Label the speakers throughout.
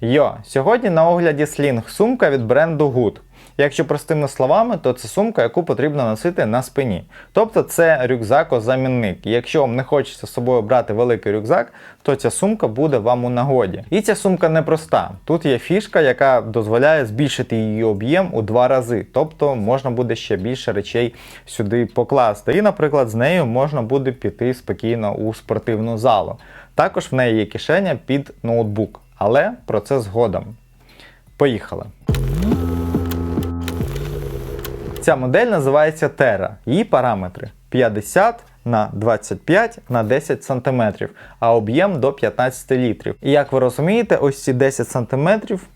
Speaker 1: Йо, сьогодні на огляді слінг сумка від бренду Good. Якщо простими словами, то це сумка, яку потрібно носити на спині. Тобто це рюкзак-замінник. Якщо вам не хочеться з собою брати великий рюкзак, то ця сумка буде вам у нагоді. І ця сумка не проста. Тут є фішка, яка дозволяє збільшити її об'єм у два рази. Тобто можна буде ще більше речей сюди покласти. І, наприклад, з нею можна буде піти спокійно у спортивну залу. Також в неї є кишеня під ноутбук. Але про це згодом. Поїхали. Ця модель називається Terra. Її параметри 50 на 25 на 10 см, а об'єм до 15 літрів. І як ви розумієте, ось ці 10 см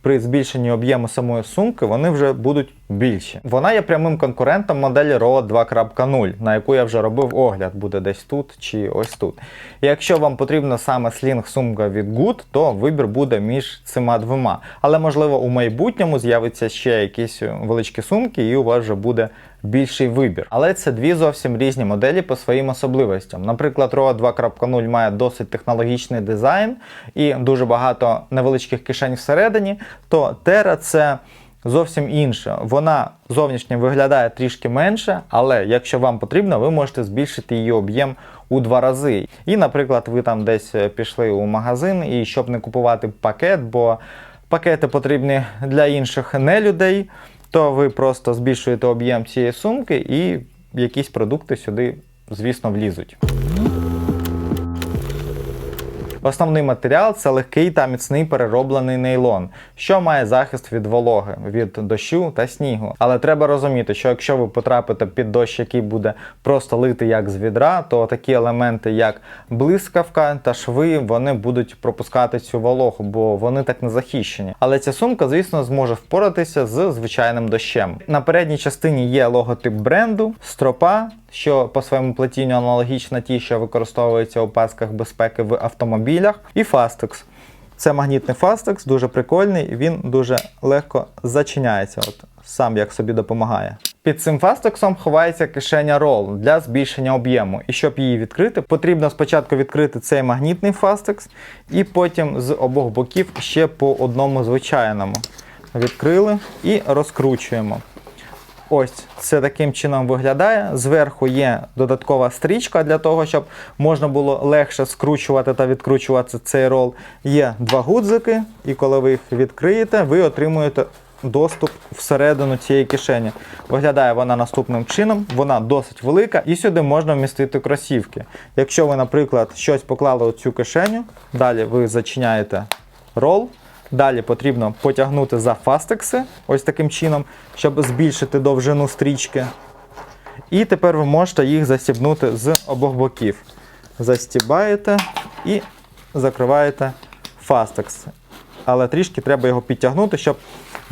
Speaker 1: при збільшенні об'єму самої сумки вони вже будуть більші. Вона є прямим конкурентом моделі ROA 2.0, на яку я вже робив огляд, буде десь тут чи ось тут. І якщо вам потрібна саме слінг сумка від Good, то вибір буде між цими двома. Але можливо у майбутньому з'явиться ще якісь величкі сумки, і у вас вже буде більший вибір. Але це дві зовсім різні моделі по своїм особливостям. Наприклад, ROA 2.0 має досить технологічний дизайн і дуже багато невеличких кишень всередині, то Terra це. Зовсім інше. Вона зовнішньо виглядає трішки менше, але якщо вам потрібно, ви можете збільшити її об'єм у два рази. І, наприклад, ви там десь пішли у магазин, і щоб не купувати пакет, бо пакети потрібні для інших не людей, то ви просто збільшуєте об'єм цієї сумки і якісь продукти сюди, звісно, влізуть. Основний матеріал це легкий та міцний перероблений нейлон, що має захист від вологи, від дощу та снігу. Але треба розуміти, що якщо ви потрапите під дощ, який буде просто лити як з відра, то такі елементи, як блискавка та шви, вони будуть пропускати цю вологу, бо вони так не захищені. Але ця сумка, звісно, зможе впоратися з звичайним дощем. На передній частині є логотип бренду, стропа що по своєму плетінню аналогічна ті, що використовуються у пасках безпеки в автомобілях, і Fastex. Це магнітний Fastex, дуже прикольний, він дуже легко зачиняється. От сам як собі допомагає. Під цим фастексом ховається кишеня Roll для збільшення об'єму. І щоб її відкрити, потрібно спочатку відкрити цей магнітний фастекс, і потім з обох боків ще по одному звичайному. Відкрили і розкручуємо. Ось це таким чином виглядає. Зверху є додаткова стрічка для того, щоб можна було легше скручувати та відкручувати цей рол. Є два гудзики, і коли ви їх відкриєте, ви отримуєте доступ всередину цієї кишені. Виглядає вона наступним чином, вона досить велика, і сюди можна вмістити кросівки. Якщо ви, наприклад, щось поклали у цю кишеню, далі ви зачиняєте рол. Далі потрібно потягнути за фастекси, ось таким чином, щоб збільшити довжину стрічки. І тепер ви можете їх застібнути з обох боків. Застібаєте і закриваєте фастекс. Але трішки треба його підтягнути, щоб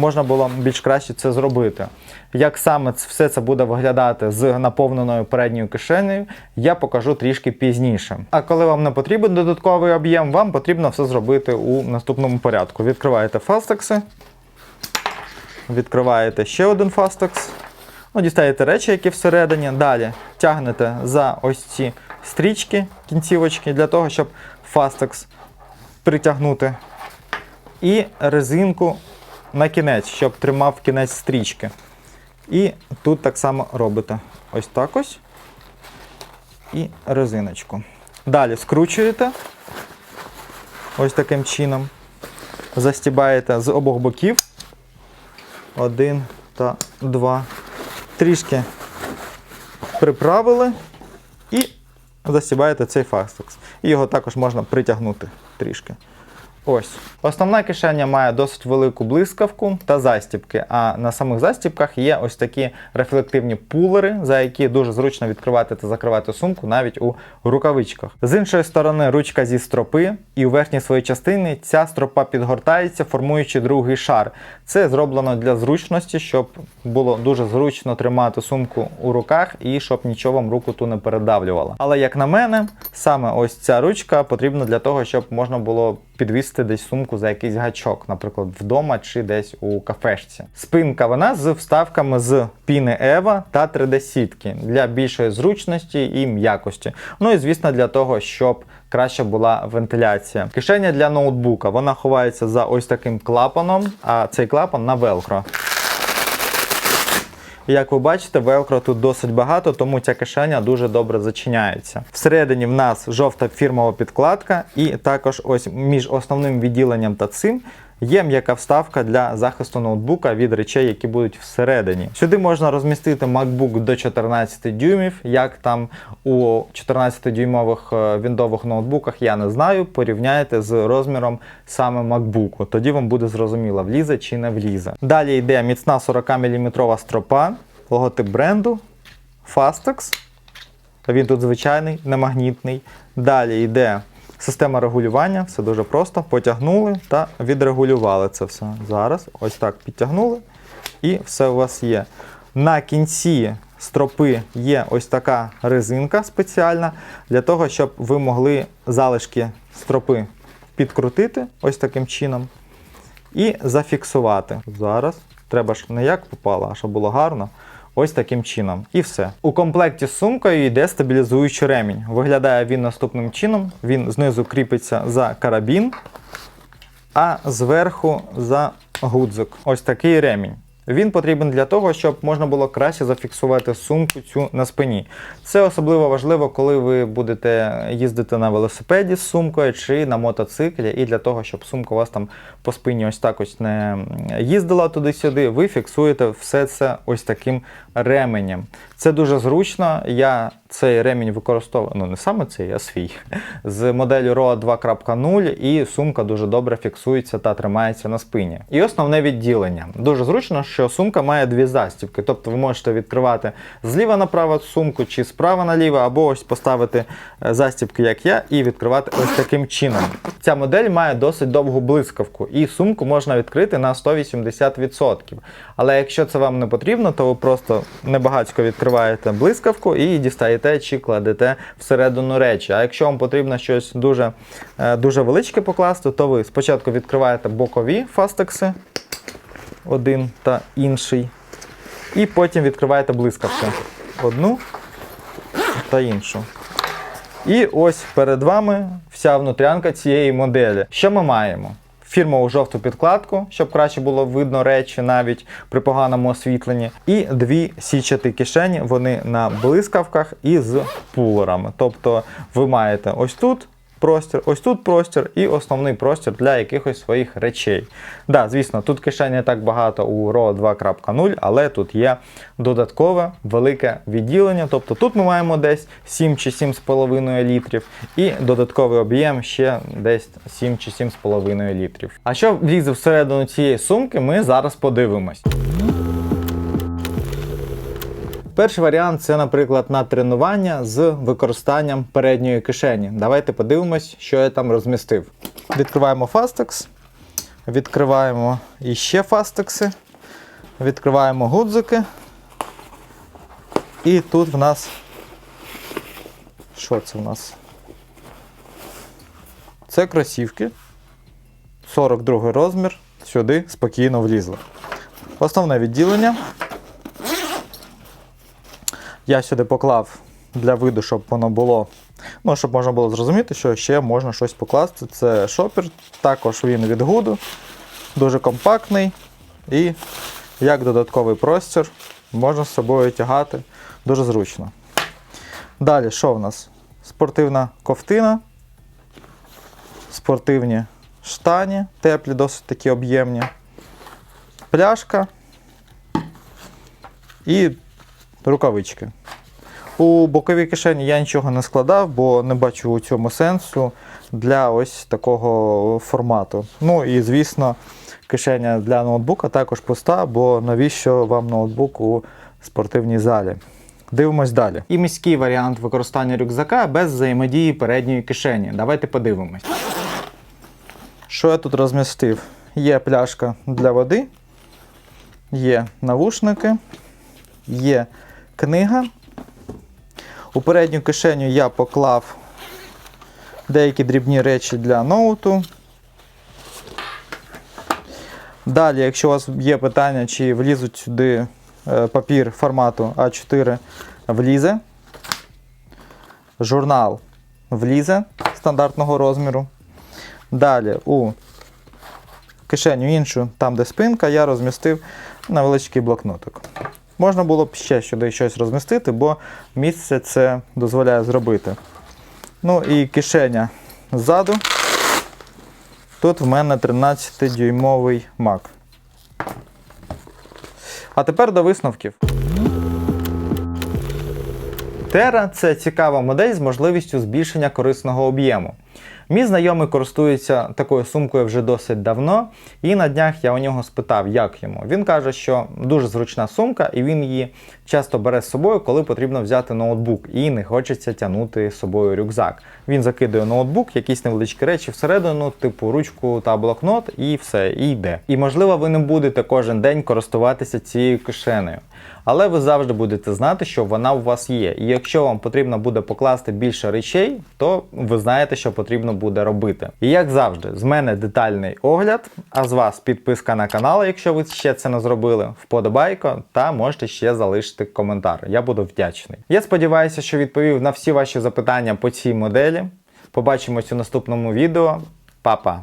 Speaker 1: можна було більш краще це зробити. Як саме все це буде виглядати з наповненою передньою кишенею, я покажу трішки пізніше. А коли вам не потрібен додатковий об'єм, вам потрібно все зробити у наступному порядку. Відкриваєте фастекси, відкриваєте ще один фастекс, ну, дістаєте речі, які всередині. Далі тягнете за ось ці стрічки, кінцівочки, для того, щоб фастекс притягнути. І резинку на кінець, щоб тримав кінець стрічки. І тут так само робите. Ось так ось. І резиночку. Далі скручуєте ось таким чином. Застібаєте з обох боків. Один та два. Трішки приправили і застібаєте цей фастекс. І його також можна притягнути трішки. Ось. Основна кишеня має досить велику блискавку та застібки, а на самих застібках є ось такі рефлективні пулери, за які дуже зручно відкривати та закривати сумку навіть у рукавичках. З іншої сторони, ручка зі стропи, і у верхній своїй частині ця стропа підгортається, формуючи другий шар. Це зроблено для зручності, щоб було дуже зручно тримати сумку у руках і щоб нічого вам руку ту не передавлювало. Але як на мене, саме ось ця ручка потрібна для того, щоб можна було підвісити десь сумку за якийсь гачок, наприклад, вдома чи десь у кафешці. Спинка вона з вставками з піни Ева та 3D-сітки для більшої зручності і м'якості. Ну і звісно, для того, щоб краще була вентиляція. Кишеня для ноутбука вона ховається за ось таким клапаном, а цей клапан на велкро. Як ви бачите, велкро тут досить багато, тому ця кишеня дуже добре зачиняється. Всередині в нас жовта фірмова підкладка, і також ось між основним відділенням та цим. Є м'яка вставка для захисту ноутбука від речей, які будуть всередині. Сюди можна розмістити MacBook до 14 дюймів. Як там у 14-дюймових е, віндових ноутбуках, я не знаю. Порівняйте з розміром саме MacBook. Тоді вам буде зрозуміло, влізе чи не влізе. Далі йде міцна 40 мм стропа, логотип бренду, Fastex. Він тут звичайний, не магнітний. Далі йде система регулювання, все дуже просто. Потягнули та відрегулювали це все. Зараз ось так підтягнули, і все у вас є. На кінці стропи є ось така резинка спеціальна для того, щоб ви могли залишки стропи підкрутити ось таким чином і зафіксувати. Зараз треба ж не як попало, а щоб було гарно. Ось таким чином. І все. У комплекті з сумкою йде стабілізуючий ремінь. Виглядає він наступним чином. Він знизу кріпиться за карабін, а зверху за гудзик. Ось такий ремінь. Він потрібен для того, щоб можна було краще зафіксувати сумку цю на спині. Це особливо важливо, коли ви будете їздити на велосипеді з сумкою чи на мотоциклі, і для того, щоб сумка у вас там по спині ось так ось не їздила туди-сюди, ви фіксуєте все це ось таким ременем. Це дуже зручно. Я цей ремінь використовую, ну не саме цей, а свій, з моделлю ROA 2.0, і сумка дуже добре фіксується та тримається на спині. І основне відділення. Дуже зручно, що сумка має дві застібки, тобто ви можете відкривати зліва направо сумку чи справа наліво, або ось поставити е, застібки, як я, і відкривати ось таким чином. Ця модель має досить довгу блискавку, і сумку можна відкрити на 180%. Але якщо це вам не потрібно, то ви просто небагацько відкриваєте блискавку і дістаєте чи кладете всередину речі. А якщо вам потрібно щось дуже, е, дуже величке покласти, то ви спочатку відкриваєте бокові фастекси, один та інший, і потім відкриваєте блискавки. Одну та іншу. І ось перед вами вся внутрянка цієї моделі. Що ми маємо? Фірмову жовту підкладку, щоб краще було видно речі навіть при поганому освітленні. І дві січати кишені, вони на блискавках і з пулерами. Тобто ви маєте ось тут простір, ось тут простір і основний простір для якихось своїх речей. Да, звісно, тут кишень не так багато у RAW 2.0, але тут є додаткове велике відділення. Тобто тут ми маємо десь 7 чи 7,5 літрів, і додатковий об'єм ще десь 7 чи 7,5 літрів. А що влізе всередину цієї сумки, ми зараз подивимось. Перший варіант це, наприклад, на тренування з використанням передньої кишені. Давайте подивимось, що я там розмістив. Відкриваємо Fastex, відкриваємо іще фастекси, відкриваємо гудзики. І тут в нас. Що це в нас? Це кросівки. 42 розмір. Сюди спокійно влізли. Основне відділення. Я сюди поклав для виду, щоб воно було. Ну, щоб можна було зрозуміти, що ще можна щось покласти. Це шопер, також він від гуду, дуже компактний і як додатковий простір можна з собою тягати дуже зручно. Далі, що в нас? Спортивна ковтина, спортивні штані, теплі, досить такі об'ємні, пляшка і рукавички. У боковій кишені я нічого не складав, бо не бачу у цьому сенсу для ось такого формату. Ну і звісно, кишеня для ноутбука також пуста, бо навіщо вам ноутбук у спортивній залі? Дивимось далі. І міський варіант використання рюкзака без взаємодії передньої кишені. Давайте подивимось. Що я тут розмістив? Є пляшка для води, є навушники, є книга. У передню кишеню я поклав деякі дрібні речі для ноуту, Далі, якщо у вас є питання, чи влізуть сюди е, папір формату А4, влізе. Журнал влізе стандартного розміру. Далі у кишеню іншу, там де спинка, я розмістив невеличкий блокнотик. Можна було б ще сюди щось розмістити, бо місце це дозволяє зробити. Ну і кишеня ззаду. Тут в мене 13-дюймовий Mac. А тепер до висновків. Terra – це цікава модель з можливістю збільшення корисного об'єму. Мій знайомий користується такою сумкою вже досить давно, і на днях я у нього спитав, як йому. Він каже, що дуже зручна сумка, і він її часто бере з собою, коли потрібно взяти ноутбук, і не хочеться тягнути з собою рюкзак. Він закидує ноутбук, якісь невеличкі речі всередину, типу ручку та блокнот, і все, і йде. І можливо, ви не будете кожен день користуватися цією кишенею. Але ви завжди будете знати, що вона у вас є. І якщо вам потрібно буде покласти більше речей, то ви знаєте, що потрібно буде робити. І як завжди, з мене детальний огляд, а з вас підписка на канал, якщо ви ще це не зробили, вподобайко, та можете ще залишити коментар. Я буду вдячний. Я сподіваюся, що відповів на всі ваші запитання по цій моделі. Побачимось у наступному відео. Па-па!